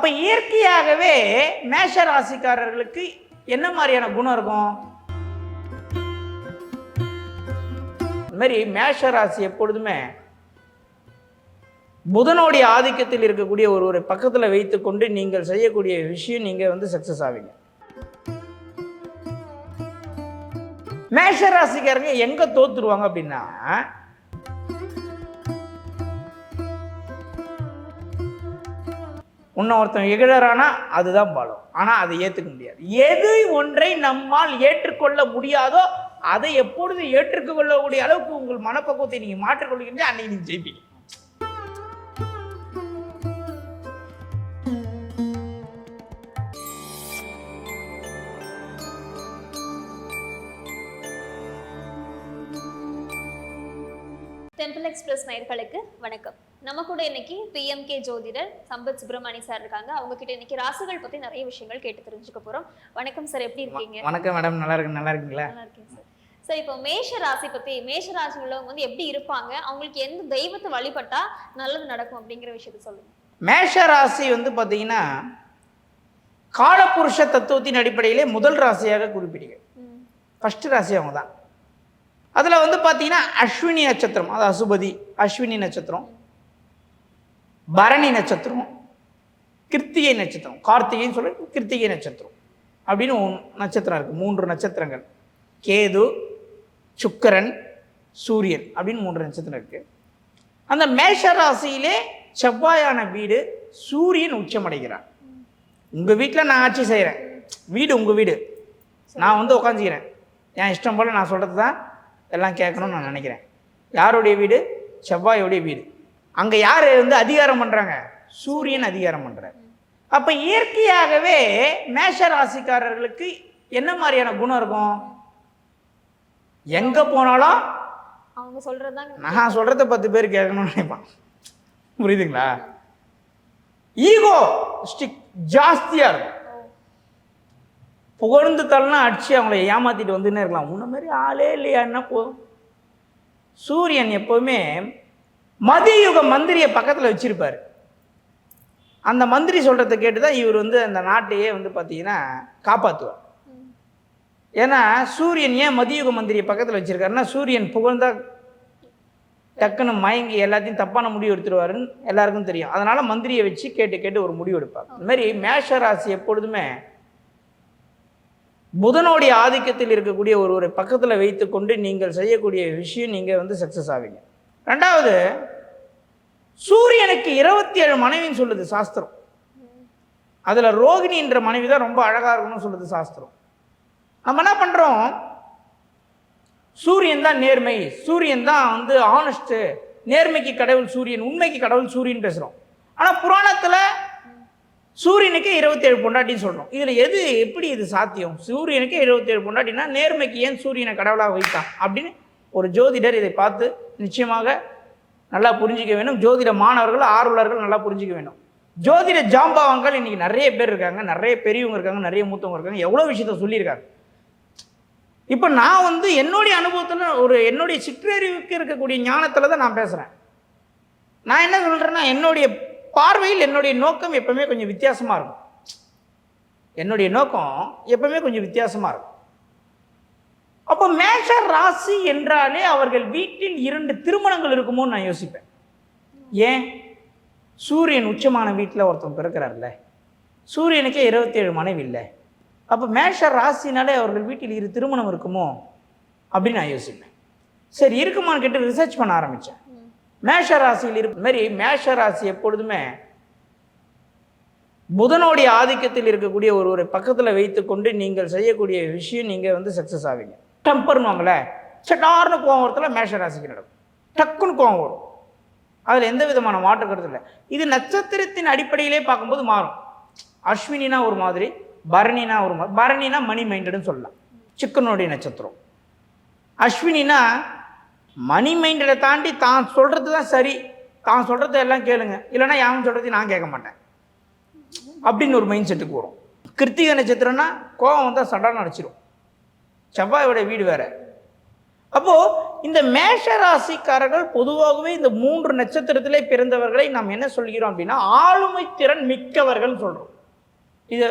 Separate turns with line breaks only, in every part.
அப்போ இயற்கையாகவே மேஷ ராசிக்காரர்களுக்கு என்ன மாதிரியான குணம் இருக்கும்? இந்த மாதிரி மேஷ ராசி எப்பொழுதுமே புதனுடைய ஆதிக்கத்தில் இருக்கக்கூடிய ஒருவரை பக்கத்தில் வைத்துக்கொண்டு நீங்கள் செய்யக்கூடிய விஷயம் நீங்கள் வந்து சக்ஸஸ் ஆவீங்க. மேஷ ராசிக்காரங்க எங்கே தோத்துருவாங்க அப்படின்னா உன்னை ஒருத்தன் எகிழறானா அதுதான் பலம். ஆனால் அதை ஏற்றுக்க முடியாது. எது ஒன்றை நம்மால் ஏற்றுக்கொள்ள முடியாதோ அதை எப்பொழுது ஏற்றுக்கொள்ளக்கூடிய அளவுக்கு உங்கள் மனப்பக்குவத்தை நீங்கள் மாற்றிக்கொள்கின்ற அன்னைக்கு நீங்கள் ஜெயிப்பீங்க.
எக்ஸ்பிரஸ் நேயர்களுக்கு வணக்கம். நம்ம கூட இன்னைக்கு பிஎம்கே ஜோதிடர் சம்பத் சுப்பிரமணி சார் இருக்காங்க. அவங்க கிட்ட இன்னைக்கு ராசிகள் பத்தி நிறைய விஷயங்கள் கேட்டு தெரிஞ்சுக்க போறோம். வணக்கம் சார் எப்படி இருக்கீங்க?
வணக்கம் மேடம் நல்லா இருக்கு நல்லா இருக்கீங்களா?
நல்லா இருக்கேன் சார் சார் இப்போ மேஷ ராசி பத்தி மேஷ ராசி உள்ளவங்க வந்து எப்படி இருப்பாங்க? அவங்களுக்கு எந்த தெய்வத்தை வழிபட்டா நல்லது நடக்கும் அப்படிங்கிற விஷயத்த சொல்லுங்க.
மேஷ ராசி வந்து பார்த்தீங்கன்னா காலபுருஷ தத்துவத்தின் அடிப்படையிலே முதல் ராசியாக குறிப்பிடுங்க
ம்,
ஃபஸ்ட்டு ராசி அவங்க தான் அதில் வந்து பார்த்தீங்கன்னா அஸ்வினி நட்சத்திரம் அது அசுபதி அஸ்வினி நட்சத்திரம் பரணி நட்சத்திரம் கிருத்திகை நட்சத்திரம் கார்த்திகைன்னு சொல்லி கிருத்திகை நட்சத்திரம் அப்படின்னு நட்சத்திரம் இருக்குது மூன்று நட்சத்திரங்கள். கேது சுக்கரன் சூரியன் அப்படின்னு மூன்று நட்சத்திரம் இருக்குது அந்த மேஷ ராசியிலே செவ்வாயான வீடு சூரியன் உச்சமடைகிறார். உங்கள் வீட்டில் நான் ஆட்சி செய்கிறேன் வீடு உங்கள் வீடு. நான் வந்து உட்காந்துக்கிறேன் என் இஷ்டம் போல் நான் சொல்கிறது தான் எல்லாம் கேட்கணும்னு நான் நினைக்கிறேன். யாருடைய வீடு? செவ்வாயோடைய வீடு. அங்கே யார் வந்து அதிகாரம் பண்ணுறாங்க சூரியன் அதிகாரம் பண்ணுறார் அப்போ இயற்கையாகவே மேஷ ராசிக்காரர்களுக்கு என்ன மாதிரியான குணம் இருக்கும்? எங்கே போனாலும்
அவங்க சொல்றதுதாங்க
நான் சொல்கிறத பத்து பேர் கேட்கணும்னு நினைப்பான். புரியுதுங்களா? ஈகோ ஸ்டிக் ஜாஸ்தியாக இருக்கும். புகழ்ந்து தள்ளனா அடிச்சு அவங்கள ஏமாத்திட்டு வந்துன்னே இருக்கலாம். உன்ன மாதிரி ஆளே இல்லையா? என்ன போதும் சூரியன் எப்போவுமே மதியுக மந்திரியை பக்கத்தில் வச்சுருப்பார். அந்த மந்திரி சொல்கிறத கேட்டு தான் இவர் வந்து அந்த நாட்டையே வந்து பார்த்தீங்கன்னா காப்பாற்றுவார் ஏன்னா சூரியன் ஏன் மதியுக மந்திரியை பக்கத்தில் வச்சுருக்காருன்னா சூரியன் புகழ்ந்தா டக்குன்னு மயங்கி எல்லாத்தையும் தப்பான முடிவு எடுத்துருவாருன்னு எல்லாருக்கும் தெரியும். அதனால் மந்திரியை வச்சு கேட்டு கேட்டு ஒரு முடிவு எடுப்பார். இந்த மாதிரி மேஷ ராசி எப்பொழுதுமே புதனுடைய ஆதிக்கத்தில் இருக்கக்கூடிய ஒருவரை பக்கத்தில் வைத்துக்கொண்டு நீங்கள் செய்யக்கூடிய விஷயம் நீங்கள் வந்து சக்ஸஸ் ஆவீங்க. ரெண்டாவது சூரியனுக்கு இருபத்தி ஏழு மனைவின்னு சொல்லுது சாஸ்திரம். அதில் ரோகிணின்ற மனைவி தான் ரொம்ப அழகாக இருக்கணும்னு சொல்லுது சாஸ்திரம். நம்ம என்ன பண்ணுறோம் சூரியன் தான் நேர்மை. சூரியன் தான் வந்து ஆனஸ்ட்டு நேர்மைக்கு கடவுள் சூரியன் உண்மைக்கு கடவுள் சூரியன் பேசுகிறோம் ஆனால் புராணத்தில் சூரியனுக்கே இருபத்தேழு பொண்டாட்டின்னு சொல்கிறோம் இதில் எது எப்படி இது சாத்தியம்? சூரியனுக்கே இருபத்தேழு பொண்டாட்டினா நேர்மைக்கு ஏன் சூரியனை கடவுளாக வைத்தான்? அப்படின்னு ஒரு ஜோதிடர் இதை பார்த்து நிச்சயமாக நல்லா புரிஞ்சிக்க வேணும் ஜோதிட மாணவர்கள் ஆர்வலர்கள் நல்லா புரிஞ்சிக்க வேணும் ஜோதிட ஜாம்பவான்கள் இன்றைக்கி நிறைய பேர் இருக்காங்க. நிறைய பெரியவங்க இருக்காங்க. நிறைய மூத்தவங்க இருக்காங்க. எவ்வளோ விஷயத்த சொல்லியிருக்காங்க. இப்போ நான் வந்து என்னுடைய அனுபவத்தில் ஒரு என்னுடைய சிற்றறிவுக்கு இருக்கக்கூடிய ஞானத்தில் தான் நான் பேசுகிறேன் நான் என்ன சொல்கிறேன்னா என்னுடைய பார்வையில் என்னுடைய நோக்கம் எப்பவுமே கொஞ்சம் வித்தியாசமாக இருக்கும். என்னுடைய நோக்கம் எப்பவுமே கொஞ்சம் வித்தியாசமாக இருக்கும். அப்போ மேஷ ராசி என்றாலே அவர்கள் வீட்டில் இரண்டு திருமணங்கள் இருக்குமோன்னு நான் யோசிப்பேன். ஏன்? சூரியன் உச்சமான வீட்டில் ஒருத்தன் பிறக்கிறார்ல. சூரியனுக்கே இருபத்தேழு மனைவி இல்லை. அப்போ மேஷ ராசினாலே அவர்கள் வீட்டில் இரு திருமணம் இருக்குமோ? அப்படின்னு நான் யோசிப்பேன். சரி இருக்குமான்னு கேட்டு ரிசர்ச் பண்ண ஆரம்பித்தேன் மேஷ ராசியில் இருக்க மாதிரி மேஷ ராசி எப்பொழுதுமே புதனுடைய ஆதிக்கத்தில் இருக்கக்கூடிய ஒரு ஒரு பக்கத்தில் வைத்துக்கொண்டு நீங்கள் செய்யக்கூடிய விஷயம் நீங்கள் வந்து சக்ஸஸ் ஆவீங்க. டெம்பர்னுவாங்களே சட்டார்னு கோவம் வரத்துல மேஷ ராசிக்கு நடக்கும். டக்குன்னு கோவம் வரும். அதில் எந்த விதமான மாற்று கருத்து இல்லை. இது நட்சத்திரத்தின் அடிப்படையிலே பார்க்கும்போது மாறும். அஸ்வினினா ஒரு மாதிரி பரணினா ஒரு மாதிரி பரணினா மணி மைண்டடுன்னு சொல்லலாம். சிக்கனுடைய நட்சத்திரம். அஸ்வினினா மணி மைண்டடை தாண்டி தான் சொல்கிறது தான் சரி. தான் சொல்கிறத எல்லாம் கேளுங்க. இல்லைன்னா யாரும் சொல்கிறதையும் நான் கேட்க மாட்டேன். அப்படின்னு ஒரு மைண்ட் செட்டுக்கு வரும். கிருத்திகை நட்சத்திரம்னா கோவம் வந்தால் சடான்னு அடிச்சிடும் செவ்வாயோட வீடு வேற. அப்போ இந்த மேஷ ராசிக்காரர்கள் பொதுவாகவே இந்த மூன்று நட்சத்திரத்திலே பிறந்தவர்களை நாம் என்ன சொல்கிறோம் அப்படின்னா ஆளுமை திறன் மிக்கவர்கள் சொல்கிறோம் இது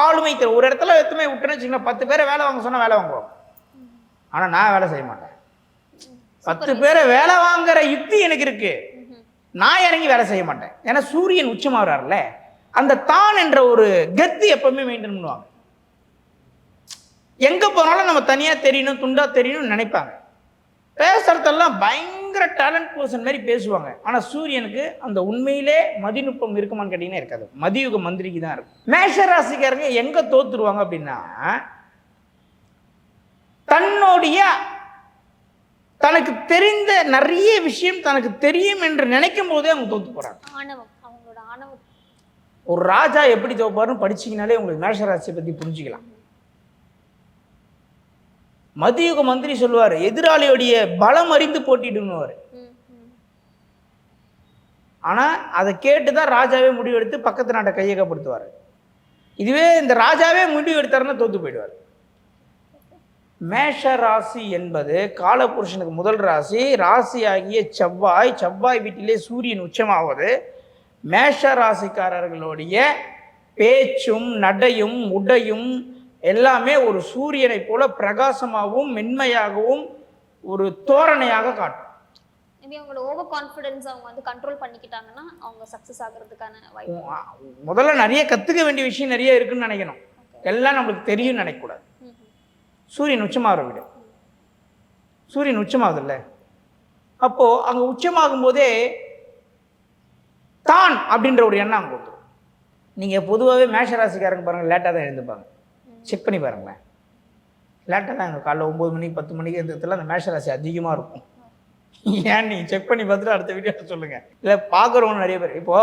ஆளுமை திறன். ஒரு இடத்துல எத்துமே விட்டுன்னு வச்சுக்கோங்களேன் பத்து பேரை வேலை வாங்க சொன்னால் வேலை வாங்குவோம் ஆனால் நான் வேலை செய்ய மாட்டேன். பத்து பேரை வேலை வாங்குற யுக்தி எனக்கு இருக்கு. நான் இறங்கி வேலை செய்ய மாட்டேன். ஏன்னா சூரியன் உச்சமாகறாருல அந்த தான் என்ற ஒரு கத்தி எப்பவுமே மெயின்டைன் பண்ணுவாங்க. எங்க போனாலும் நம்ம தனியா தெரியணும் துண்டா தெரியணும்னு நினைப்பாங்க. பேசுறதெல்லாம் பயங்கர டேலண்ட் பர்சன் மாதிரி பேசுவாங்க. ஆனா சூரியனுக்கு அந்த உண்மையிலே மதிநுட்பம் இருக்குமான்னு கேட்டீங்கன்னா இருக்காது. மதியுக மந்திரிக்கு தான் இருக்கும். மேஷ ராசிக்காரங்க எங்க தோத்துருவாங்க அப்படின்னா தன்னுடைய தனக்கு தெரிந்த நிறைய விஷயம் தனக்கு தெரியும் என்று நினைக்கும் போதே அவங்க தோத்து
ஆணவம்
ஒரு ராஜா எப்படி தோப்பாருன்னு படிச்சீங்கனாலே உங்களுக்கு மேஷராசியை பத்தி புரிஞ்சுக்கலாம். மதியுக மந்திரி சொல்லுவார் எதிராளியுடைய பலம் அறிந்து போட்டிடுன்னுவார்
ம், ம்.
ஆனா அதை கேட்டு தான் ராஜாவே முடிவெடுத்து பக்கத்து நாட்டை கையகப்படுத்துவார். இதுவே இந்த ராஜாவே முடிவு எடுத்தாருன்னா தோத்து போயிடுவார். மேஷ ராசி என்பது காலபுருஷனுக்கு முதல் ராசி ராசி ஆகிய செவ்வாய் செவ்வாய் வீட்டிலே சூரியன் உச்சமாவது. மேஷ ராசிக்காரர்களுடைய பேச்சும் நடையும் உடையும் எல்லாமே ஒரு சூரியனை போல பிரகாசமாகவும் மென்மையாகவும் ஒரு தோரணையாக காட்டும்.
மேபி அவங்களோட ஓவர் கான்ஃபிடன்ஸ் அவங்க வந்து கண்ட்ரோல் பண்ணிக்கிட்டாங்கன்னா அவங்க சக்சஸ் ஆகுறதுக்கான வாய்ப்பு
முதல்ல நிறைய கற்றுக்க வேண்டிய விஷயம் நிறைய இருக்குன்னு நினைக்கணும். எல்லாம் நம்மளுக்கு தெரியும்னு நினைக்கக்கூடாது. சூரியன் உச்சமாகிற வீடு. சூரியன் உச்சமாகுதுல்ல. அப்போது அங்கே உச்சமாகும் போதே தான் அப்படின்ற ஒரு எண்ணம் அங்கே வந்துடும் நீங்கள் பொதுவாகவே மேஷராசிக்காரங்க பாருங்கள் லேட்டாக தான் எழுந்துப்பாங்க. செக் பண்ணி பாருங்களேன். லேட்டாக தான் எங்கள் காலைல ஒம்பது மணிக்கு பத்து மணிக்கு எழுந்ததுல அந்த மேஷராசி அதிகமாக இருக்கும். ஏன் நீங்கள் செக் பண்ணி பார்த்துட்டு அடுத்த வீடியோ சொல்லுங்க. இல்லை பார்க்குறவங்க நிறைய பேர். இப்போ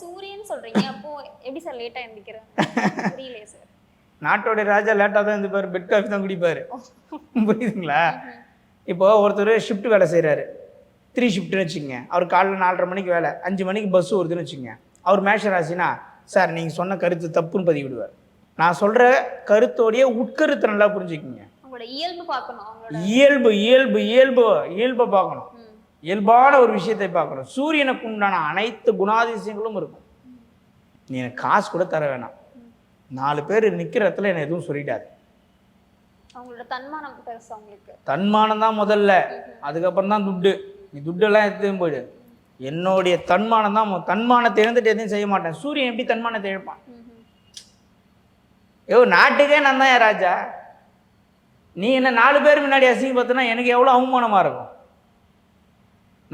சூரியன் சொல்றீங்க அப்போ எப்படி சார் லேட்டா எந்திக்கிறேன் புரியலையே சார்.
நாட்டோடைய ராஜா லேட்டாக தான் இருந்துப்பார் பெட் காஃபி தான் குடிப்பார். புரியுதுங்களா? இப்போ ஒருத்தர் ஷிஃப்ட் வேலை செய்கிறாரு த்ரீ ஷிஃப்ட்னு வச்சுக்கோங்க. அவர் காலைல நாலரை மணிக்கு வேலை அஞ்சு மணிக்கு பஸ் வருதுன்னு வச்சுக்கோங்க. அவர் மேஷ ராசினா சார் நீங்கள் சொன்ன கருத்து தப்புன்னு பதிவிடுவார். நான் சொல்கிற கருத்தோடைய உட்கருத்தை நல்லா புரிஞ்சுக்கிங்க.
இயல்பு பார்க்கணும்
இயல்பு இயல்பு இயல்பு இயல்பை பார்க்கணும். இயல்பான ஒரு விஷயத்தை பார்க்கணும். சூரியனுக்கு உண்டான அனைத்து குணாதிசயங்களும் இருக்கும். நீ எனக்கு காசு கூட தர வேணாம். நாலு பேர் நிற்கிற இடத்துல என்னை எதுவும் சொல்லிடாது
அவங்களோட தன்மானம் பெருசு அவங்களுக்கு.
தன்மானம் தான் முதல்ல. அதுக்கப்புறம் தான் துட்டு. நீ துட்டெல்லாம் எடுத்து போயிடு. என்னுடைய தன்மானம் தான் தன்மானத்தை இழந்துட்டு எதையும் செய்ய மாட்டேன். சூரியன் எப்படி தன்மானத்தை இழப்பான். ஐயோ நாட்டுக்கே நான் தான் ராஜா. நீ என்ன நாலு பேர் முன்னாடி அசிங்க பார்த்தனா எனக்கு எவ்வளோ அவமானமாக இருக்கும்?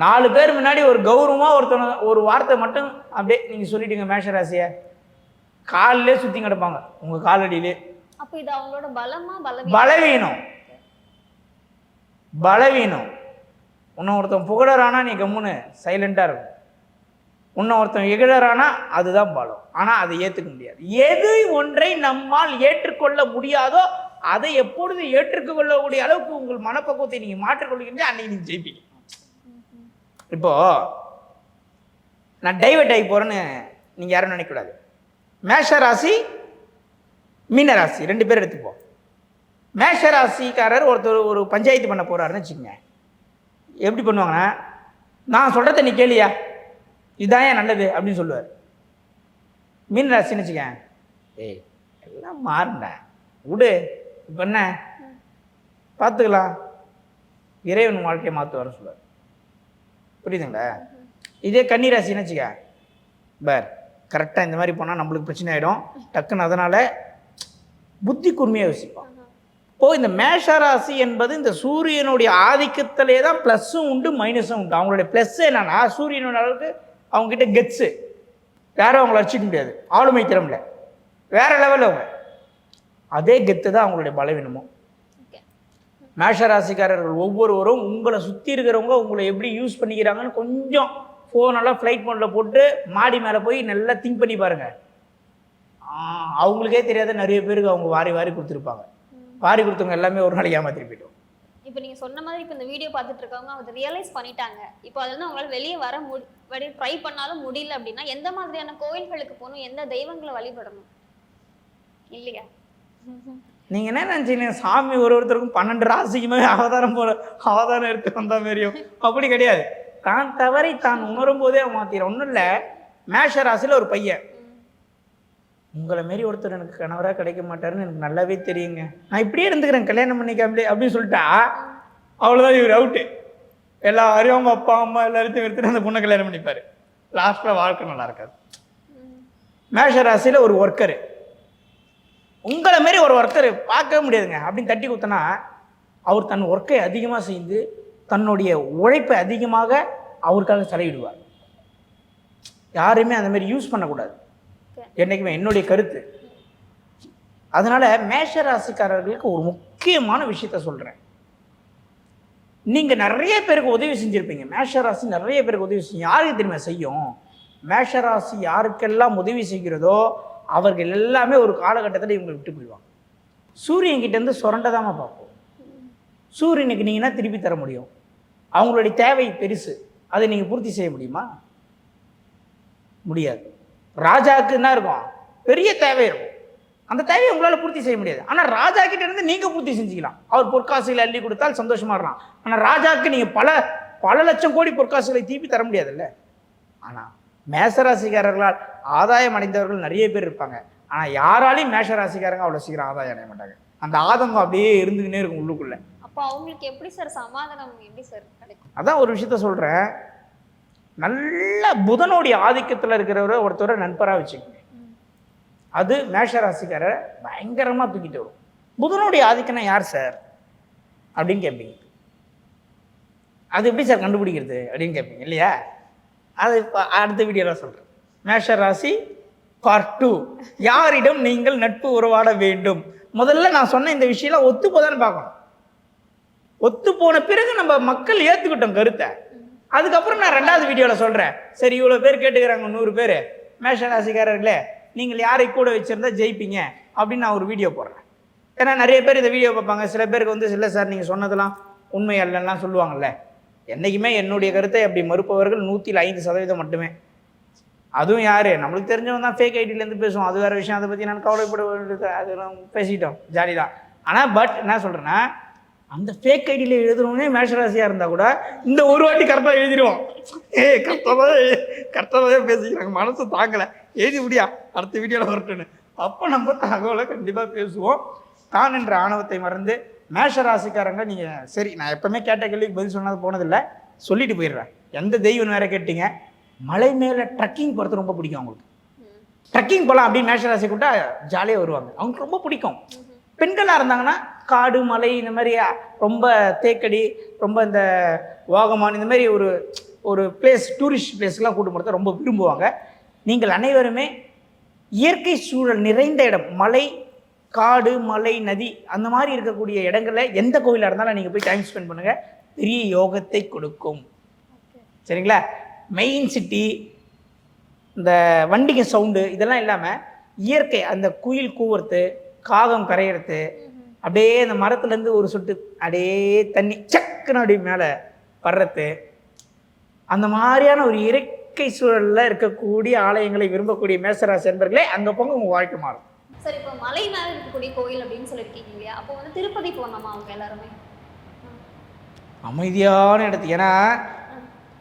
நாலு பேர் முன்னாடி ஒரு கௌரவமாக ஒருத்தன ஒரு வார்த்தை மட்டும் அப்படியே நீங்கள் சொல்லிட்டீங்க மேஷராசியை. காலிலே சுற்றி கிடப்பாங்க. உங்கள் காலடியிலே.
அப்போ இது அவங்களோட பலமா பலவீனம்?
பலவீனம். பலவீனம். உன்னை ஒருத்தன் புகழறானா நீ கம்முன்னு சைலண்டாக இருக்கும். உன்னை ஒருத்தன் இகழறானா அதுதான் பலம். ஆனால் அதை ஏற்றுக்க முடியாது. எது ஒன்றை நம்மால் ஏற்றுக்கொள்ள முடியாதோ அதை எப்பொழுது ஏற்றுக்கொள்ளக்கூடிய அளவுக்கு உங்கள் மனப்பக்குவத்தை நீங்கள் மாற்றிக்கொள்கிறீங்க அன்னைக்கு நீங்கள் ஜெயிப்பீங்க. இப்போ நான் டைவர்ட் ஆகி போகிறேன்னு நீங்கள் யாரும் நினைக்கக்கூடாது. மேஷ ராசி மீன ராசி. ரெண்டு பேர் எடுத்துப்போம். மேஷ ராசிக்காரர் ஒருத்தர் ஒரு பஞ்சாயத்து பண்ண போகிறாருன்னு வச்சுக்கோங்க. எப்படி பண்ணுவாங்கன்னா நான் சொல்கிறத நீ கேளியா இதுதான் ஏன் நல்லது அப்படின்னு சொல்லுவார். மீன் ராசின்னு வச்சுக்க ஏய் எல்லாம் மாறுண்ட விடு. இப்போ என்ன? பார்த்துக்கலாம் இறைவன் வாழ்க்கையை மாற்றுவார்னு சொல்லுவார். புரியுதுங்களா? இதே கன்னி ராசின்னு வச்சுக்க பார். கரெக்டாக இந்த மாதிரி போனால் நம்மளுக்கு பிரச்சனை ஆகிடும் டக்குன்னு அதனால் புத்தி கூர்மையாக யோசிப்பான் இப்போ இந்த மேஷ ராசி என்பது இந்த சூரியனுடைய ஆதிக்கத்திலே தான் ப்ளஸ்ஸும் உண்டு மைனஸும் உண்டு. அவங்களுடைய ப்ளஸ் என்னன்னா சூரியனோட அளவுக்கு அவங்ககிட்ட கெட்ஸு யாரும் அவங்கள அடிச்சிக்க முடியாது. ஆளுமை திறமில்ல வேற லெவலில் அவங்க. அதே கெத்து தான் அவங்களுடைய பலவீனமும். மேஷ ராசிக்காரர்கள் ஒவ்வொருவரும் உங்களை சுற்றி இருக்கிறவங்க உங்களை எப்படி யூஸ் பண்ணிக்கிறாங்கன்னு கொஞ்சம் ஃபோனெல்லாம் ஃப்ளைட் மோடில் போட்டு மாடி மேலே போய் நல்லா திங்க் பண்ணி பாருங்க. ஆ, அவங்களுக்கே தெரியாத நிறைய பேருக்கு அவங்க வாரி வாரி கொடுத்துருப்பாங்க. வாரி கொடுத்தவங்க எல்லாமே ஒரு நாளைக்கு ஏமாத்திட்டு போயிட்டோம்
இப்போ நீங்க சொன்ன மாதிரி இப்போ இந்த வீடியோ பார்த்துட்டு இருக்கவங்க அதை ரியலைஸ் பண்ணிட்டாங்க. இப்போ அதுல இருந்து அவங்களால வெளியே வர முடி ட்ரை பண்ணாலும் முடியல அப்படின்னா எந்த மாதிரியான கோயில்களுக்கு போகணும் எந்த தெய்வங்களை வழிபடணும்? இல்லையா?
நீங்கள் என்ன நினச்சிங்க? சாமி ஒரு ஒருத்தருக்கும் பன்னெண்டு ராசிக்குமே அவதாரம் போல அவதாரம் எடுத்து வந்த மாதிரியும் அப்படி கிடையாது. தான் தவறை தான் உணரும் போதே மாற்றிடும் ஒன்றும் இல்லை. மேஷ ராசியில் ஒரு பையன். உங்களை மாரி ஒருத்தர் எனக்கு கணவராக கிடைக்க மாட்டாருன்னு எனக்கு நல்லாவே தெரியுங்க. நான் இப்படியே இருந்துக்கிறேன். கல்யாணம் பண்ணிக்காமலே அப்படின்னு சொல்லிட்டா அவ்வளோதான் இவர் அவுட்டு எல்லாரையும் அவங்க அப்பா அம்மா எல்லாத்தையும் எடுத்துட்டு அந்த பொண்ணை கல்யாணம் பண்ணிப்பார். லாஸ்ட்டில் வாழ்க்கை நல்லா இருக்காது. மேஷராசியில் ஒரு ஒர்க்கரு உங்களை மாரி ஒரு ஒர்க்கர் பார்க்கவே முடியாதுங்க. அப்படின்னு தட்டி கொடுத்தனா அவர் தன் ஒர்க்கை அதிகமாக செய்து தன்னுடைய உழைப்பை அதிகமாக அவருக்காக செலவிடுவார். யாருமே அந்த மாதிரி யூஸ் பண்ணக்கூடாது. என்றைக்குமே என்னுடைய கருத்து. அதனால் மேஷ ராசிக்காரர்களுக்கு ஒரு முக்கியமான விஷயத்த சொல்கிறேன் நீங்கள் நிறைய பேருக்கு உதவி செஞ்சுருப்பீங்க. மேஷ ராசி நிறைய பேருக்கு உதவி செய்யும் யாருக்கு தெரியுமா செய்யும்? மேஷ ராசி யாருக்கெல்லாம் உதவி செய்கிறதோ அவர்கள் எல்லாமே ஒரு காலகட்டத்தில் இவங்களை விட்டு போயிடுவாங்க. சூரியன் கிட்டேருந்து சுரண்டதாம பார்ப்போம். சூரியனுக்கு நீங்கள் என்ன திருப்பி தர முடியும்? அவங்களுடைய தேவை பெருசு. அதை நீங்கள் பூர்த்தி செய்ய முடியுமா? முடியாது. ராஜாவுக்கு என்ன இருக்கும்? பெரிய தேவை இருக்கும். அந்த தேவையை உங்களால் பூர்த்தி செய்ய முடியாது. ஆனால் ராஜா கிட்ட இருந்து நீங்கள் பூர்த்தி செஞ்சுக்கலாம். அவர் பொற்காசுகளை அள்ளி கொடுத்தால் சந்தோஷமாக இருக்கலாம். ஆனால் ராஜாவுக்கு நீங்கள் பல பல லட்சம் கோடி பொற்காசுகளை திருப்பி தர முடியாதுல்ல? ஆனால் மேசராசிக்காரர்களால் ஆதாயம் அடைந்தவர்கள் நிறைய பேர் இருப்பாங்க. ஆனால் யாராலையும் மேஷராசிக்காரங்க அவ்வளோ சீக்கிரம் ஆதாயம் அடைய மாட்டாங்க. அந்த ஆதங்கம் அப்படியே இருந்துக்கினே இருக்கும் உள்ளுக்குள்ளே.
அப்போ அவங்களுக்கு எப்படி சார் சமாதானம் எப்படி சார் கிடைக்கும்?
அதான் ஒரு விஷயத்த சொல்கிறேன் நல்ல புதனுடைய ஆதிக்கத்தில் இருக்கிறவரை ஒருத்தரை நண்பராக வச்சுக்கோங்க. அது மேஷ ராசிக்காரரை பயங்கரமாக தூக்கிட்டு வரும். புதனுடைய ஆதிக்கம்னா யார் சார் அப்படின்னு கேட்பீங்க அது எப்படி சார் கண்டுபிடிக்கிறது அப்படின்னு கேட்பீங்க இல்லையா? அது அடுத்த வீடியோவில் சொல்கிறேன் மேஷ ராசி பார்ட் டூ யாரிடம் நீங்கள் நட்பு உறவாட வேண்டும்? முதல்ல நான் சொன்ன இந்த விஷயம்லாம் ஒத்து போதான்னு பார்க்கணும். ஒத்து போன பிறகு நம்ம மக்கள் ஏற்றுக்கிட்டோம் கருத்தை. அதுக்கப்புறம் நான் ரெண்டாவது வீடியோவில் சொல்கிறேன் சரி இவ்வளோ பேர் கேட்டுக்கிறாங்க நூறு பேர். மேஷ ராசிக்காரர்களே நீங்கள் யாரை கூட வச்சுருந்தா ஜெயிப்பீங்க? அப்படின்னு நான் ஒரு வீடியோ போடுறேன். ஏன்னா நிறைய பேர் இந்த வீடியோ பார்ப்பாங்க. சில பேருக்கு வந்து இல்லை சார் நீங்கள் சொன்னதெல்லாம் உண்மை அல்லலாம் சொல்லுவாங்கல்ல. என்றைக்குமே என்னுடைய கருத்தை அப்படி மறுப்பவர்கள் நூற்றில் ஐந்து சதவீதம் மட்டுமே. அதுவும் யார்? நம்மளுக்கு தெரிஞ்சவங்க தான் ஃபேக் ஐடியிலேருந்து பேசுவோம். அது வேறு விஷயம். அதை பற்றி நான் கவலைப்பட அது பேசிட்டோம். ஜாலி தான் ஆனால் பட் என்ன சொல்கிறேன்னா அந்த ஃபேக் ஐடியில் எழுதுனவனே மேஷராசியாக இருந்தால் கூட இந்த ஒரு வாட்டி கரெக்டாக எழுதிடுவோம் ஏய் கரெக்டாக கரெக்டாக பேசிக்கிறாங்க. மனசு தாங்கலை. எழுதி முடியா? அடுத்த வீடியோவில் வரட்டுன்னு அப்போ நம்ம தகவலை கண்டிப்பாக பேசுவோம். தான் என்ற ஆணவத்தை மறந்து மேஷ ராசிக்காரங்க நீங்கள் சரி நான் எப்பவுமே கேட்ட கேள்விக்கு பதில் சொன்னது போனதில்லை. சொல்லிட்டு போயிடுறேன். எந்த தெய்வம் வேற கேட்டீங்க? மலை மேலே ட்ரக்கிங் போகிறது ரொம்ப பிடிக்கும் அவங்களுக்கு. ட்ரக்கிங் போகலாம் அப்படின்னு மேஷ ராசி கூட்டா ஜாலியாக வருவாங்க. அவங்களுக்கு ரொம்ப பிடிக்கும். பெண்களாக இருந்தாங்கன்னா காடு மலை இந்த மாதிரி ரொம்ப தேக்கடி ரொம்ப இந்த வாகமான் இந்த மாதிரி ஒரு ஒரு பிளேஸ் டூரிஸ்ட் பிளேஸ்லாம் கூட்டு போகிறத ரொம்ப விரும்புவாங்க. நீங்கள் அனைவருமே இயற்கை சூழல் நிறைந்த இடம் மலை காடு மலை நதி அந்த மாதிரி இருக்கக்கூடிய இடங்களில் எந்த கோயிலாக இருந்தாலும் நீங்கள் போய் டைம் ஸ்பெண்ட் பண்ணுங்கள் பெரிய யோகத்தை கொடுக்கும். சரிங்களா? மெயின் சிட்டி இந்த வண்டிகை சவுண்டு இதெல்லாம் இல்லாமல் இயற்கை அந்த குயில் கூவுறது காகம் கரையிறது. அப்படியே அந்த மரத்துலேருந்து ஒரு சொட்டு அப்படியே தண்ணி சக்குன்னு அப்படி மேலே படுறது அந்த மாதிரியான ஒரு இயற்கை சூழலில் இருக்கக்கூடிய ஆலயங்களை விரும்பக்கூடிய மேசராசி என்பர்களே அங்கே போங்க உங்கள் வாழ்க்கை மாறும்.
சார் இப்போ மலை மேல இருக்கக்கூடிய கோயில் அப்படின்னு சொல்லியிருக்கீங்க இல்லையா? அப்போ வந்து திருப்பதி போனோமா அவங்க எல்லாருமே?
அமைதியான இடத்து. ஏன்னா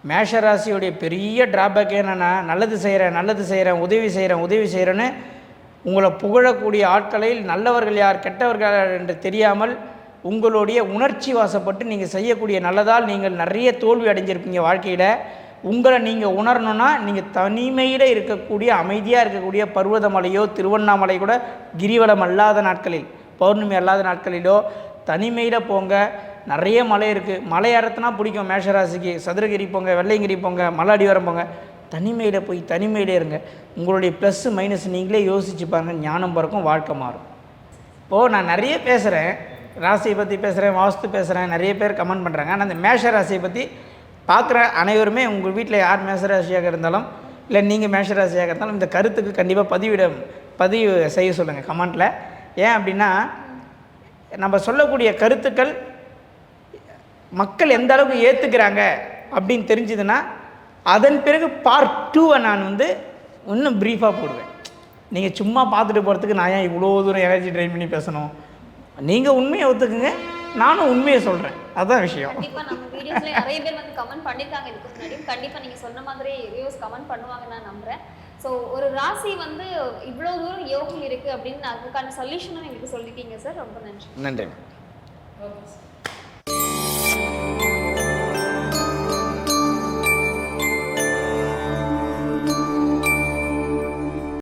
மேஷராசியுடைய பெரிய டிராபேக் என்னென்னா நல்லது செய்கிறேன் நல்லது செய்கிறேன் உதவி செய்கிறேன் உதவி செய்கிறேன்னு உங்களை புகழக்கூடிய ஆட்களில் நல்லவர்கள் யார் கெட்டவர்கள் யார் என்று தெரியாமல் உங்களுடைய உணர்ச்சி வாசப்பட்டு நீங்கள் செய்யக்கூடிய நல்லதால் நீங்கள் நிறைய தோல்வி அடைஞ்சிருப்பீங்க வாழ்க்கையில். உங்களை நீங்கள் உணரணும்னா நீங்கள் தனிமையில் இருக்கக்கூடிய அமைதியாக இருக்கக்கூடிய பர்வதமலையோ திருவண்ணாமலை கூட கிரிவலம் அல்லாத நாட்களில் பௌர்ணமி அல்லாத நாட்களிலோ தனிமையில் போங்க. நிறைய மலை இருக்குது மலை ஏறத்துனா பிடிக்கும். மேஷராசிக்கு சதுரகிரி போங்க வெள்ளையங்கிரி போங்க மலை அடிவாரம் போங்க. தனிமையில் போய் தனிமையிலே இருங்க. உங்களுடைய ப்ளஸ்ஸு மைனஸ் நீங்களே யோசிச்சு பாருங்கள் ஞானம் பிறக்கும் வாழ்க்கை மாறும். இப்போது நான் நிறைய பேசுகிறேன் ராசியை பற்றி பேசுகிறேன் வாஸ்து பேசுகிறேன் நிறைய பேர் கமெண்ட் பண்ணுறாங்க ஆனால் அந்த மேஷ ராசியை பற்றி பார்க்குற அனைவருமே உங்கள் வீட்டில் யார் மேஷ ராசியாக இருந்தாலும் இல்லை நீங்கள் மேஷ ராசியாக இருந்தாலும் இந்த கருத்துக்கு கண்டிப்பாக பதிவிட பதிவு செய்ய சொல்லுங்கள் கமெண்ட்டில் ஏன் அப்படின்னா நம்ம சொல்லக்கூடிய கருத்துக்கள் மக்கள் எந்த அளவுக்கு ஏற்றுக்கிறாங்க அப்படின்னு தெரிஞ்சுதுன்னா அதன் பிறகு பார்ட் டூவை நான் வந்து இன்னும் ப்ரீஃபாக போடுவேன். நீங்கள் சும்மா பார்த்துட்டு போகிறதுக்கு நான் ஏன் இவ்வளோ தூரம் எனர்ஜி ட்ரைன் பண்ணி பேசணும்? நீங்கள் உண்மையை ஒத்துக்குங்க. நானும் உண்மையை சொல்கிறேன் அதான் விஷயம்.
கண்டிப்பா நம்ம வீடியோஸ்ல நிறைய பேர் வந்து கமெண்ட் பண்ணிருக்காங்க இதுக்கு முன்னாடி கண்டிப்பா நீங்க சொன்ன மாதிரி வியூஸ் கமெண்ட் பண்ணுவாங்க நான் நம்புறேன். ஸோ ஒரு ராசி வந்து இவ்வளவு தூரம் யோகம் இருக்கு அப்படின்னு அதுக்கான சொல்யூஷனும் எங்களுக்கு சொல்லிட்டீங்க சார் ரொம்ப நன்றி.
நன்றி.